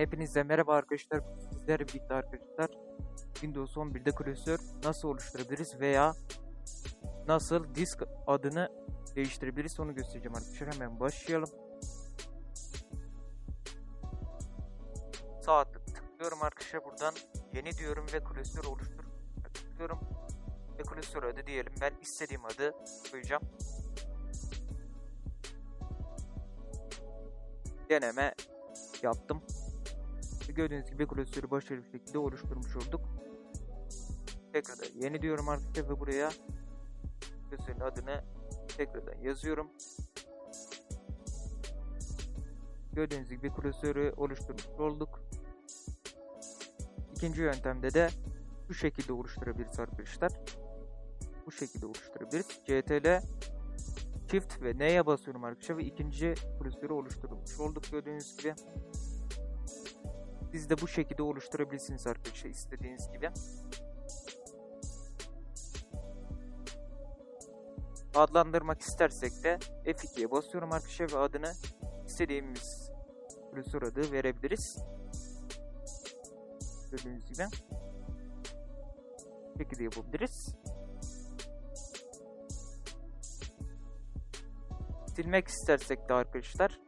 Hepinize merhaba arkadaşlar. Sizlerle birlikte arkadaşlar Windows 11'de klasör nasıl oluşturabiliriz veya nasıl disk adını değiştirebiliriz onu göstereceğim arkadaşlar. Hemen başlayalım. Sağ tık tıklıyorum arkadaşlar buradan yeni diyorum ve klasör oluştur tıklıyorum ve klasör adı diyelim. Ben istediğim adı koyacağım. Deneme yaptım. Gördüğünüz gibi klasörü başarılı bir şekilde oluşturmuş olduk. Tekrardan yeni diyorum arkadaşlar ve buraya klasörün adını tekrardan yazıyorum. Gördüğünüz gibi klasörü oluşturmuş olduk. İkinci yöntemde de bu şekilde oluşturabiliriz arkadaşlar. Bu şekilde oluşturabiliriz. CTRL Shift ve N'ye basıyorum arkadaşlar ve ikinci klasörü oluşturmuş olduk gördüğünüz gibi. Siz de bu şekilde oluşturabilirsiniz arkadaşlar istediğiniz gibi. Adlandırmak istersek de F2'ye basıyorum arkadaşlar ve adını istediğimiz klasör adı verebiliriz. Gördüğünüz gibi. Bu şekilde yapabiliriz. Silmek istersek de arkadaşlar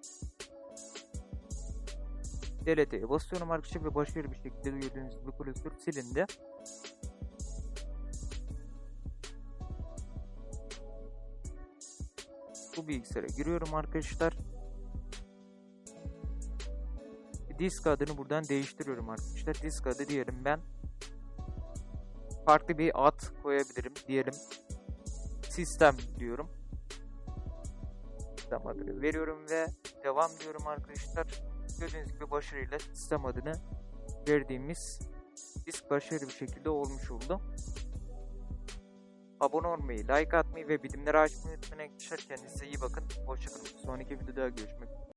delete'ye basıyorum arkadaşlar ve başarılı bir şekilde gördüğünüz gibi klasör silindi. Bu bilgisayara giriyorum arkadaşlar. Disk adını buradan değiştiriyorum arkadaşlar. Disk adı diyelim ben. Farklı bir ad koyabilirim diyelim. Sistem diyorum. Sistem adını veriyorum ve devam diyorum arkadaşlar. Gördüğünüz gibi başarıyla sistem adını verdiğimiz disk başarılı bir şekilde olmuş oldu. Abone olmayı, like atmayı ve bildirimleri açmayı unutmayın arkadaşlar. Kendinize iyi bakın. Hoşçakalın. Sonraki videoda görüşmek üzere.